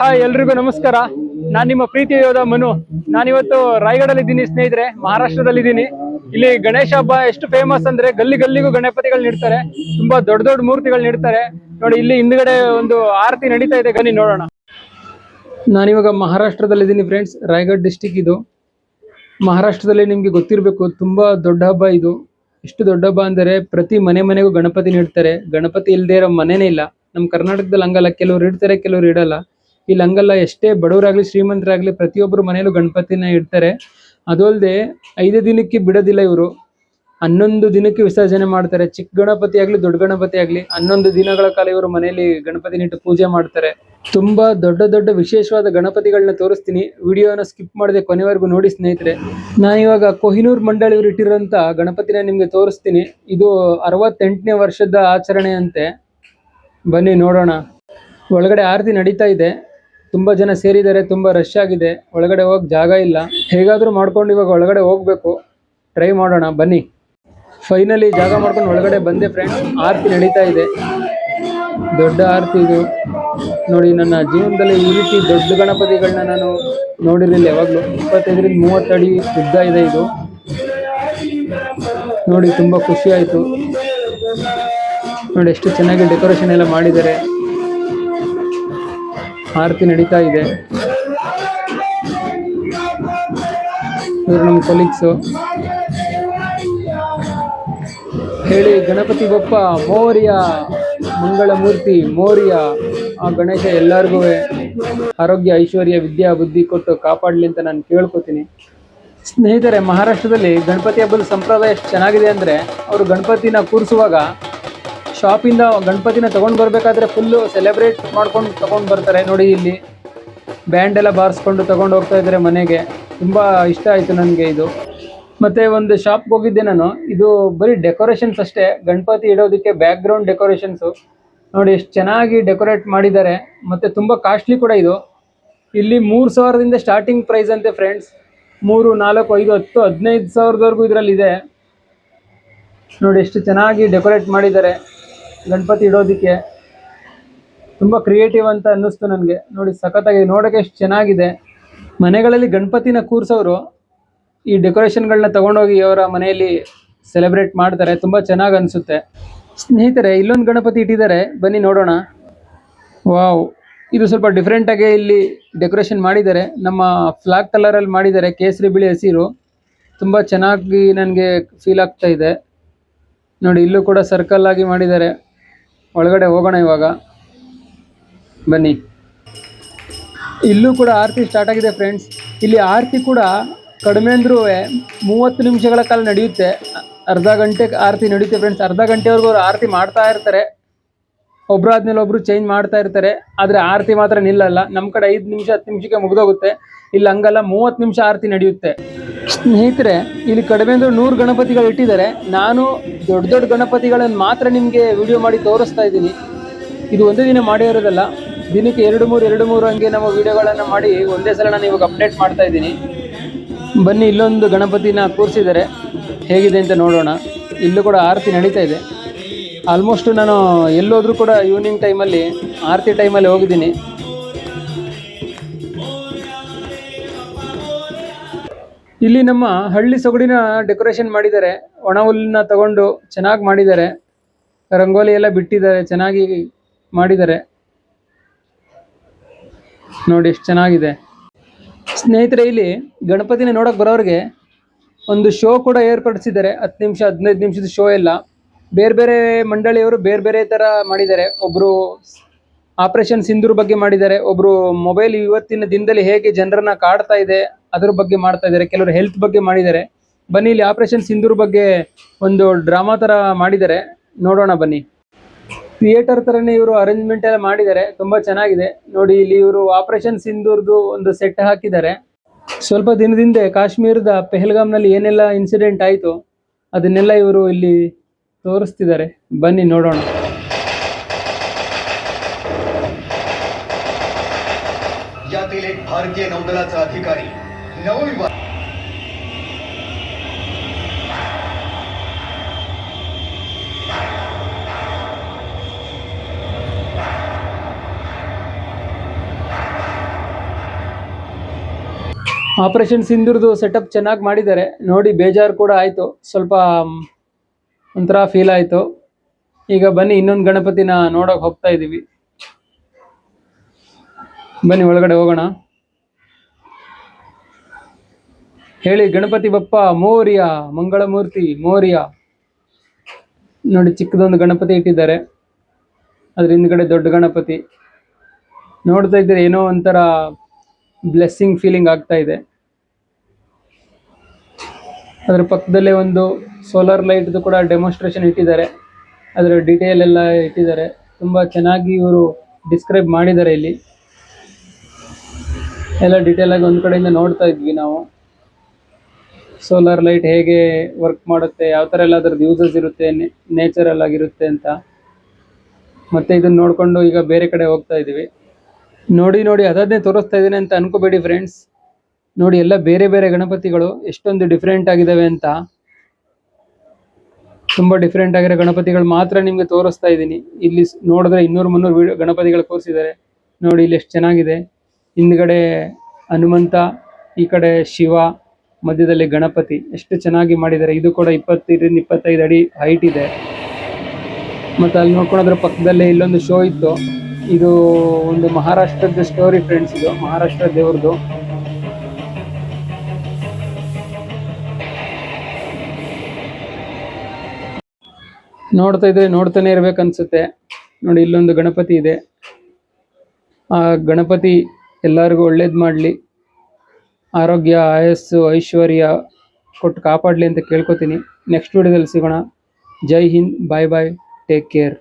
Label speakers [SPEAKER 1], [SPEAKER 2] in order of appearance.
[SPEAKER 1] Hi ಎಲ್ರಿಗೂ ನಮಸ್ಕಾರ. ನಾನ್ ನಿಮ್ಮ ಪ್ರೀತಿಯ ಯೋಧ ಮನು. ನಾನಿವತ್ತು ರಾಯಗಡಲ್ಲಿ ಇದ್ದೀನಿ ಸ್ನೇಹಿತರೆ ಮಹಾರಾಷ್ಟ್ರದಲ್ಲಿ ಇದ್ದೀನಿ ಇಲ್ಲಿ ಗಣೇಶ ಹಬ್ಬ ಎಷ್ಟು ಫೇಮಸ್ ಅಂದ್ರೆ ಗಲ್ಲಿ ಗಲ್ಲಿಗೂ ಗಣಪತಿಗಳು ನೀಡ್ತಾರೆ. ತುಂಬಾ ದೊಡ್ಡ ದೊಡ್ಡ ಮೂರ್ತಿಗಳು ನೀಡ್ತಾರೆ. ನೋಡಿ, ಇಲ್ಲಿ ಹಿಂದ್ಗಡೆ ಒಂದು ಆರತಿ ನಡೀತಾ ಇದೆ. ಗನಿ ನೋಡೋಣ. ನಾನಿವಾಗ ಮಹಾರಾಷ್ಟ್ರದಲ್ಲಿ ಇದ್ದೀನಿ ಫ್ರೆಂಡ್ಸ್ ರಾಯಗಢ ಡಿಸ್ಟಿಕ್ ಇದು. ಮಹಾರಾಷ್ಟ್ರದಲ್ಲಿ ನಿಮ್ಗೆ ಗೊತ್ತಿರಬೇಕು, ತುಂಬಾ ದೊಡ್ಡ ಹಬ್ಬ ಇದು. ಎಷ್ಟು ದೊಡ್ಡ ಹಬ್ಬ ಅಂದರೆ ಪ್ರತಿ ಮನೆ ಮನೆಗೂ ಗಣಪತಿ ನೀಡ್ತಾರೆ. ಗಣಪತಿ ಇಲ್ಲದೆ ಇರೋ ಮನೆನೇ ಇಲ್ಲ. ನಮ್ಮ ಕರ್ನಾಟಕದಲ್ಲಿ ಹಂಗಲ್ಲ. ಕೆಲವ್ರು ಇಡ್ತಾರೆ, ಕೆಲವ್ರು ಇಡಲ್ಲ. ಇಲ್ಲಿ ಹಂಗಲ್ಲ, ಎಷ್ಟೇ ಬಡವರಾಗ್ಲಿ, ಶ್ರೀಮಂತರಾಗ್ಲಿ ಪ್ರತಿಯೊಬ್ಬರು ಮನೇಲೂ ಗಣಪತಿನ ಇಡ್ತಾರೆ. ಅದು ಅಲ್ಲದೆ ಐದು ದಿನಕ್ಕೆ ಬಿಡೋದಿಲ್ಲ ಇವರು. ಹನ್ನೊಂದು ದಿನಕ್ಕೆ ವಿಸರ್ಜನೆ ಮಾಡ್ತಾರೆ. ಚಿಕ್ಕ ಗಣಪತಿ ಆಗಲಿ, ದೊಡ್ಡ ಗಣಪತಿ ಆಗಲಿ, ಹನ್ನೊಂದು ದಿನಗಳ ಕಾಲ ಇವರು ಮನೆಯಲ್ಲಿ ಗಣಪತಿ ಇಟ್ಟು ಪೂಜೆ ಮಾಡ್ತಾರೆ. ತುಂಬಾ ದೊಡ್ಡ ದೊಡ್ಡ ವಿಶೇಷವಾದ ಗಣಪತಿಗಳನ್ನ ತೋರಿಸ್ತೀನಿ. ವಿಡಿಯೋನ ಸ್ಕಿಪ್ ಮಾಡದೆ ಕೊನೆವರೆಗೂ ನೋಡಿ ಸ್ನೇಹಿತರೆ. ನಾನು ಇವಾಗ ಕೊಹಿನೂರ್ ಮಂಡಳಿ ಇವರು ಇಟ್ಟಿರೋಂಥ ಗಣಪತಿನ ನಿಮ್ಗೆ ತೋರಿಸ್ತೀನಿ. ಇದು ಅರವತ್ತೆಂಟನೇ ವರ್ಷದ ಆಚರಣೆ ಅಂತೆ ಬನ್ನಿ ನೋಡೋಣ. ಒಳಗಡೆ ಆರತಿ ನಡೀತಾ ಇದೆ. ತುಂಬಾ ಜನ ಸೇರಿದ್ದಾರೆ, ತುಂಬಾ ರಶ್ ಆಗಿದೆ. ಒಳಗಡೆ ಹೋಗಕ್ಕೆ ಜಾಗ ಇಲ್ಲ. ಹೇಗಾದರೂ ಮಾಡ್ಕೊಂಡು ಇವಾಗ ಒಳಗಡೆ ಹೋಗಬೇಕು. ಟ್ರೈ ಮಾಡೋಣ, ಬನ್ನಿ. ಫೈನಲಿ ಜಾಗ ಮಾಡ್ಕೊಂಡು ಒಳಗಡೆ ಬಂದೆ ಫ್ರೆಂಡ್ಸ್ ಆರತಿ ನಡೀತಾ ಇದೆ. ದೊಡ್ಡ ಆರತಿ ಇದು. ನೋಡಿ, ನನ್ನ ಜೀವನದಲ್ಲಿ ಈ ರೀತಿ ದೊಡ್ಡ ಗಣಪತಿಗಳನ್ನ ನಾನು ನೋಡಿರಲಿಲ್ಲ ಯಾವಾಗಲೂ. ಇಪ್ಪತ್ತೈದರಿಂದ ಮೂವತ್ತು ಅಡಿ ಉದ್ದ ಇದೆ ಇದು. ನೋಡಿ, ತುಂಬಾ ಖುಷಿ ಆಯಿತು. ನೋಡಿ ಎಷ್ಟು ಚೆನ್ನಾಗಿ ಡೆಕೋರೇಷನ್ ಎಲ್ಲ ಮಾಡಿದ್ದಾರೆ. ಆರತಿ ನಡೀತಾ ಇದೆ. ನಮ್ಮ ಕೊಲೀಗ್ಸು ಹೇಳಿ ಗಣಪತಿ ಬಪ್ಪ, ಮೌರ್ಯ ಮಂಗಳ ಮೂರ್ತಿ ಮೌರ್ಯ, ಆ ಗಣೇಶ ಎಲ್ಲರಿಗೂ ಆರೋಗ್ಯ, ಐಶ್ವರ್ಯ, ವಿದ್ಯಾ, ಬುದ್ಧಿ ಕೊಟ್ಟು ಕಾಪಾಡಲಿ ಅಂತ ನಾನು ಕೇಳ್ಕೊತೀನಿ. ಸ್ನೇಹಿತರೆ, ಮಹಾರಾಷ್ಟ್ರದಲ್ಲಿ ಗಣಪತಿ ಹಬ್ಬದ ಸಂಪ್ರದಾಯ ಎಷ್ಟು ಚೆನ್ನಾಗಿದೆ ಅಂದರೆ, ಅವರು ಗಣಪತಿನ ಕೂರಿಸುವಾಗ ಶಾಪಿಂದ ಗಣಪತಿನ ತಗೊಂಡು ಬರಬೇಕಾದ್ರೆ ಫುಲ್ಲು ಸೆಲೆಬ್ರೇಟ್ ಮಾಡ್ಕೊಂಡು ತಗೊಂಡು ಬರ್ತಾರೆ ನೋಡಿ ಇಲ್ಲಿ. ಬ್ಯಾಂಡ್ ಎಲ್ಲ ಬಾರಿಸ್ಕೊಂಡು ತಗೊಂಡು ಹೋಗ್ತಾ ಇದ್ದಾರೆ ಮನೆಗೆ. ತುಂಬ ಇಷ್ಟ ಆಯಿತು ನನಗೆ ಇದು. ಮತ್ತೆ ಒಂದು ಶಾಪ್ಗೆ ಹೋಗಿದ್ದೆ ನಾನು. ಇದು ಬರೀ ಡೆಕೋರೇಷನ್ಸ್ ಅಷ್ಟೇ. ಗಣಪತಿ ಇಡೋದಕ್ಕೆ ಬ್ಯಾಕ್ಗ್ರೌಂಡ್ ಡೆಕೋರೇಷನ್ಸು ನೋಡಿ ಎಷ್ಟು ಚೆನ್ನಾಗಿ ಡೆಕೋರೇಟ್ ಮಾಡಿದ್ದಾರೆ. ಮತ್ತೆ ತುಂಬ ಕಾಸ್ಟ್ಲಿ ಕೂಡ ಇದು. ಇಲ್ಲಿ ಮೂರು ಸಾವಿರದಿಂದ ಸ್ಟಾರ್ಟಿಂಗ್ ಪ್ರೈಸ್ ಅಂತೆ ಫ್ರೆಂಡ್ಸ್ ಮೂರು, ನಾಲ್ಕು, ಐದು, ಹತ್ತು, ಹದಿನೈದು ಸಾವಿರದವರೆಗೂ ಇದರಲ್ಲಿ ಇದೆ. ನೋಡಿ ಎಷ್ಟು ಚೆನ್ನಾಗಿ ಡೆಕೋರೇಟ್ ಮಾಡಿದ್ದಾರೆ. ಗಣಪತಿ ಇಡೋದಕ್ಕೆ ತುಂಬ ಕ್ರಿಯೇಟಿವ್ ಅಂತ ಅನ್ನಿಸ್ತು ನನಗೆ. ನೋಡಿ, ಸಖತ್ತಾಗಿ ನೋಡೋಕೆ ಎಷ್ಟು ಚೆನ್ನಾಗಿದೆ. ಮನೆಗಳಲ್ಲಿ ಗಣಪತಿನ ಕೂರಿಸೋರು ಈ ಡೆಕೋರೇಷನ್ಗಳನ್ನ ತಗೊಂಡೋಗಿ ಅವರ ಮನೆಯಲ್ಲಿ ಸೆಲೆಬ್ರೇಟ್ ಮಾಡ್ತಾರೆ. ತುಂಬ ಚೆನ್ನಾಗಿ ಅನಿಸುತ್ತೆ. ಸ್ನೇಹಿತರೆ, ಇಲ್ಲೊಂದು ಗಣಪತಿ ಇಟ್ಟಿದ್ದಾರೆ. ಬನ್ನಿ ನೋಡೋಣ. ವಾವ್, ಇದು ಸ್ವಲ್ಪ ಡಿಫ್ರೆಂಟಾಗಿ ಇಲ್ಲಿ ಡೆಕೋರೇಷನ್ ಮಾಡಿದ್ದಾರೆ. ನಮ್ಮ ಫ್ಲಾಗ್ ಕಲರಲ್ಲಿ ಮಾಡಿದ್ದಾರೆ, ಕೇಸರಿ ಬಿಳಿ ಹಸಿರು. ತುಂಬ ಚೆನ್ನಾಗಿ ನನಗೆ ಫೀಲ್ ಆಗ್ತಾ ಇದೆ. ನೋಡಿ, ಇಲ್ಲೂ ಕೂಡ ಸರ್ಕಲ್ ಆಗಿ ಮಾಡಿದ್ದಾರೆ. ಒಳಗಡೆ ಹೋಗೋಣ ಇವಾಗ. ಬನ್ನಿ. ಇಲ್ಲೂ ಕೂಡ ಆರತಿ ಸ್ಟಾರ್ಟ್ ಆಗಿದೆ ಫ್ರೆಂಡ್ಸ್ ಇಲ್ಲಿ ಆರತಿ ಕೂಡ ಕಡಿಮೆ ಅಂದ್ರೂ ಮೂವತ್ತು ನಿಮಿಷಗಳ ಕಾಲ ನಡೆಯುತ್ತೆ. ಅರ್ಧ ಗಂಟೆ ಆರತಿ ನಡೆಯುತ್ತೆ ಫ್ರೆಂಡ್ಸ್ ಅರ್ಧ ಗಂಟೆವರೆಗೂ ಅವ್ರು ಆರತಿ ಮಾಡ್ತಾ ಇರ್ತಾರೆ. ಒಬ್ರಾದ್ಮೇಲೆ ಒಬ್ರು ಚೇಂಜ್ ಮಾಡ್ತಾ ಇರ್ತಾರೆ, ಆದರೆ ಆರತಿ ಮಾತ್ರ ನಿಲ್ಲಲ್ಲ. ನಮ್ಮ ಕಡೆ ಐದು ನಿಮಿಷ, ಹತ್ತು ನಿಮಿಷಕ್ಕೆ ಮುಗಿದೋಗುತ್ತೆ. ಇಲ್ಲಿ ಹಂಗಲ್ಲ, ಮೂವತ್ತು ನಿಮಿಷ ಆರತಿ ನಡೆಯುತ್ತೆ. ಸ್ನೇಹಿತರೆ, ಇಲ್ಲಿ ಕಡಿಮೆ ಅಂದ್ರೆ ನೂರು ಗಣಪತಿಗಳು ಇಟ್ಟಿದ್ದಾರೆ. ನಾನು ದೊಡ್ಡ ದೊಡ್ಡ ಗಣಪತಿಗಳನ್ನು ಮಾತ್ರ ನಿಮಗೆ ವಿಡಿಯೋ ಮಾಡಿ ತೋರಿಸ್ತಾ ಇದ್ದೀನಿ. ಇದು ಒಂದೇ ದಿನ ಮಾಡಿರೋದಲ್ಲ ದಿನಕ್ಕೆ ಎರಡು ಮೂರು ಎರಡು ಮೂರು ಹಂಗೆ ನಮ್ಮ ವಿಡಿಯೋಗಳನ್ನು ಮಾಡಿ ಒಂದೇ ಸಲ ನಾನು ಇವಾಗ ಅಪ್ಡೇಟ್ ಮಾಡ್ತಾ ಇದ್ದೀನಿ. ಬನ್ನಿ, ಇಲ್ಲೊಂದು ಗಣಪತಿನ ಕೂರಿಸಿದ್ದಾರೆ. ಹೇಗಿದೆ ಅಂತ ನೋಡೋಣ. ಇಲ್ಲೂ ಕೂಡ ಆರತಿ ನಡೀತಾ ಇದೆ. ಆಲ್ಮೋಸ್ಟ್ ನಾನು ಎಲ್ಲೋದ್ರೂ ಕೂಡ ಈವ್ನಿಂಗ್ ಟೈಮಲ್ಲಿ ಆರತಿ ಟೈಮಲ್ಲಿ ಹೋಗಿದ್ದೀನಿ. ಇಲ್ಲಿ ನಮ್ಮ ಹಳ್ಳಿ ಸೊಗಡಿನ ಡೆಕೋರೇಷನ್ ಮಾಡಿದ್ದಾರೆ. ಒಣ ಹುಲ್ಲನ್ನ ತಗೊಂಡು ಚೆನ್ನಾಗಿ ಮಾಡಿದ್ದಾರೆ. ರಂಗೋಲಿ ಎಲ್ಲ ಬಿಟ್ಟಿದ್ದಾರೆ, ಚೆನ್ನಾಗಿ ಮಾಡಿದ್ದಾರೆ. ನೋಡಿ ಎಷ್ಟು ಚೆನ್ನಾಗಿದೆ. ಸ್ನೇಹಿತರೆ, ಇಲ್ಲಿ ಗಣಪತಿನ ನೋಡೋಕೆ ಬರೋರಿಗೆ ಒಂದು ಶೋ ಕೂಡ ಏರ್ಪಡಿಸಿದ್ದಾರೆ. ಹತ್ತು ನಿಮಿಷ, ಹದಿನೈದು ನಿಮಿಷದ ಶೋ ಎಲ್ಲ. ಬೇರೆ ಬೇರೆ ಮಂಡಳಿಯವರು ಬೇರೆ ಬೇರೆ ಥರ ಮಾಡಿದ್ದಾರೆ. ಒಬ್ಬರು ಆಪರೇಷನ್ ಸಿಂಧೂರ್ ಬಗ್ಗೆ ಮಾಡಿದ್ದಾರೆ ಒಬ್ಬರು ಮೊಬೈಲ್ ಇವತ್ತಿನ ದಿನದಲ್ಲಿ ಹೇಗೆ ಜನರನ್ನ ಕಾಡ್ತಾ ಇದೆ, ಅದ್ರ ಬಗ್ಗೆ ಮಾಡ್ತಾ ಇದ್ದಾರೆ, ಕೆಲವರು ಹೆಲ್ತ್ ಬಗ್ಗೆ ಮಾಡಿದ್ದಾರೆ. ಬನ್ನಿ, ಇಲ್ಲಿ ಆಪರೇಷನ್ ಸಿಂಧೂರ್ ಬಗ್ಗೆ ಒಂದು ಡ್ರಾಮಾ ಥರ ಮಾಡಿದ್ದಾರೆ. ನೋಡೋಣ ಬನ್ನಿ. ಥಿಯೇಟರ್ ಥರನೇ ಇವರು ಅರೇಂಜ್ಮೆಂಟ್ ಎಲ್ಲ ಮಾಡಿದ್ದಾರೆ, ತುಂಬ ಚೆನ್ನಾಗಿದೆ. ನೋಡಿ, ಇಲ್ಲಿ ಇವರು ಆಪರೇಷನ್ ಸಿಂಧೂರ್ದು ಒಂದು ಸೆಟ್ ಹಾಕಿದ್ದಾರೆ. ಸ್ವಲ್ಪ ದಿನದಿಂದ ಕಾಶ್ಮೀರದ ಪೆಹಲ್ಗಾಮ್ನಲ್ಲಿ ಏನೆಲ್ಲ ಇನ್ಸಿಡೆಂಟ್ ಆಯಿತು, ಅದನ್ನೆಲ್ಲ ಇವರು ಇಲ್ಲಿ ತೋರಿಸ್ತಿದ್ದಾರೆ. ಬನ್ನಿ ನೋಡೋಣ.
[SPEAKER 2] ಭಾರತೀಯ एक ಅಧಿಕಾರಿ
[SPEAKER 1] ಆಪರೇಷನ್ ಸಿಂಧೂರ್ದು ಸೆಟಪ್ ಚೆನ್ನಾಗಿ ಮಾಡಿದ್ದಾರೆ. ನೋಡಿ ಬೇಜಾರು ಕೂಡ ಆಯಿತು. ಸ್ವಲ್ಪ ಒಂಥರ ಫೀಲ್ ಆಯಿತು. ಈಗ ಬನ್ನಿ, ಇನ್ನೊಂದು ಗಣಪತಿನ ನೋಡೋಕೆ ಹೋಗ್ತಾ ಇದ್ದೀವಿ ಬನ್ನಿ, ಒಳಗಡೆ ಹೋಗೋಣ. ಹೇಳಿ, ಗಣಪತಿ ಬಪ್ಪ, ಮೋರ್ಯ, ಮಂಗಳಮೂರ್ತಿ, ಮೋರಿಯ. ನೋಡಿ, ಚಿಕ್ಕದೊಂದು ಗಣಪತಿ ಇಟ್ಟಿದ್ದಾರೆ. ಅದ್ರ ಹಿಂದ್ಗಡೆ ದೊಡ್ಡ ಗಣಪತಿ. ನೋಡ್ತಾ ಇದ್ರೆ ಏನೋ ಒಂಥರ ಬ್ಲೆಸ್ಸಿಂಗ್ ಫೀಲಿಂಗ್ ಆಗ್ತಾ ಇದೆ. ಅದರ ಪಕ್ಕದಲ್ಲೇ ಒಂದು ಸೋಲಾರ್ ಲೈಟ್ದು ಕೂಡ ಡೆಮೋನ್ಸ್ಟ್ರೇಷನ್ ಇಟ್ಟಿದ್ದಾರೆ. ಅದರ ಡೀಟೇಲ್ ಎಲ್ಲ ಇಟ್ಟಿದ್ದಾರೆ. ತುಂಬ ಚೆನ್ನಾಗಿ ಇವರು ಡಿಸ್ಕ್ರೈಬ್ ಮಾಡಿದ್ದಾರೆ ಇಲ್ಲಿ. ಎಲ್ಲ ಡೀಟೇಲ್ ಆಗಿ ಒಂದು ಕಡೆಯಿಂದ ನೋಡ್ತಾ ಇದ್ವಿ ನಾವು. ಸೋಲಾರ್ ಲೈಟ್ ಹೇಗೆ ವರ್ಕ್ ಮಾಡುತ್ತೆ, ಯಾವ ಥರ ಎಲ್ಲ ಅದ್ರದ್ದು ಯೂಸಸ್ ಇರುತ್ತೆ ನೇಚರಲ್ ಆಗಿರುತ್ತೆ ಅಂತ. ಮತ್ತೆ ಇದನ್ನ ನೋಡಿಕೊಂಡು ಈಗ ಬೇರೆ ಕಡೆ ಹೋಗ್ತಾ ಇದ್ದೀವಿ. ನೋಡಿ ನೋಡಿ, ಅದನ್ನೇ ತೋರಿಸ್ತಾ ಇದ್ದೀನಿ ಅಂತ ಅನ್ಕೋಬೇಡಿ ಫ್ರೆಂಡ್ಸ್ ನೋಡಿ, ಎಲ್ಲ ಬೇರೆ ಬೇರೆ ಗಣಪತಿಗಳು ಎಷ್ಟೊಂದು ಡಿಫ್ರೆಂಟ್ ಆಗಿದ್ದಾವೆ ಅಂತ. ತುಂಬಾ ಡಿಫ್ರೆಂಟ್ ಆಗಿರೋ ಗಣಪತಿಗಳು ಮಾತ್ರ ನಿಮಗೆ ತೋರಿಸ್ತಾ ಇದ್ದೀನಿ. ಇಲ್ಲಿ ನೋಡಿದ್ರೆ ಇನ್ನೂರು ಮುನ್ನೂರು ಗಣಪತಿಗಳು ತೋರಿಸಿದ್ದಾರೆ. ನೋಡಿ, ಇಲ್ಲಿ ಎಷ್ಟು ಚೆನ್ನಾಗಿದೆ. ಹಿಂದ್ಗಡೆ ಹನುಮಂತ, ಈ ಕಡೆ ಶಿವ, ಮಧ್ಯದಲ್ಲಿ ಗಣಪತಿ. ಎಷ್ಟು ಚೆನ್ನಾಗಿ ಮಾಡಿದ್ದಾರೆ. ಇದು ಕೂಡ ಇಪ್ಪತ್ತೈದರಿಂದ ಇಪ್ಪತ್ತೈದು ಅಡಿ ಹೈಟ್ ಇದೆ. ಮತ್ತು ಅಲ್ಲಿ ನೋಡ್ಕೊಂಡ್ರೆ ಪಕ್ಕದಲ್ಲೇ ಇಲ್ಲೊಂದು ಶೋ ಇತ್ತು. ಇದು ಒಂದು ಮಹಾರಾಷ್ಟ್ರದ ಸ್ಟೋರಿ ಫ್ರೆಂಡ್ಸ್ ಇದು. ಮಹಾರಾಷ್ಟ್ರ ದೇವ್ರದ್ದು. ನೋಡ್ತಾ ಇದ್ರೆ ನೋಡ್ತಾನೆ ಇರ್ಬೇಕನ್ಸುತ್ತೆ ನೋಡಿ, ಇಲ್ಲೊಂದು ಗಣಪತಿ ಇದೆ. ಆ ಗಣಪತಿ ಎಲ್ಲರಿಗೂ ಒಳ್ಳೇದು ಮಾಡಲಿ. ಆರೋಗ್ಯ, ಆಯಸ್ಸು, ಐಶ್ವರ್ಯ ಕೊಟ್ಟು ಕಾಪಾಡಲಿ ಅಂತ ಕೇಳ್ಕೊತೀನಿ. ನೆಕ್ಸ್ಟ್ ವಿಡಿಯೋದಲ್ಲಿ ಸಿಗೋಣ. ಜೈ ಹಿಂದ್ ಬಾಯ್ ಬಾಯ್ ಟೇಕ್ ಕೇರ್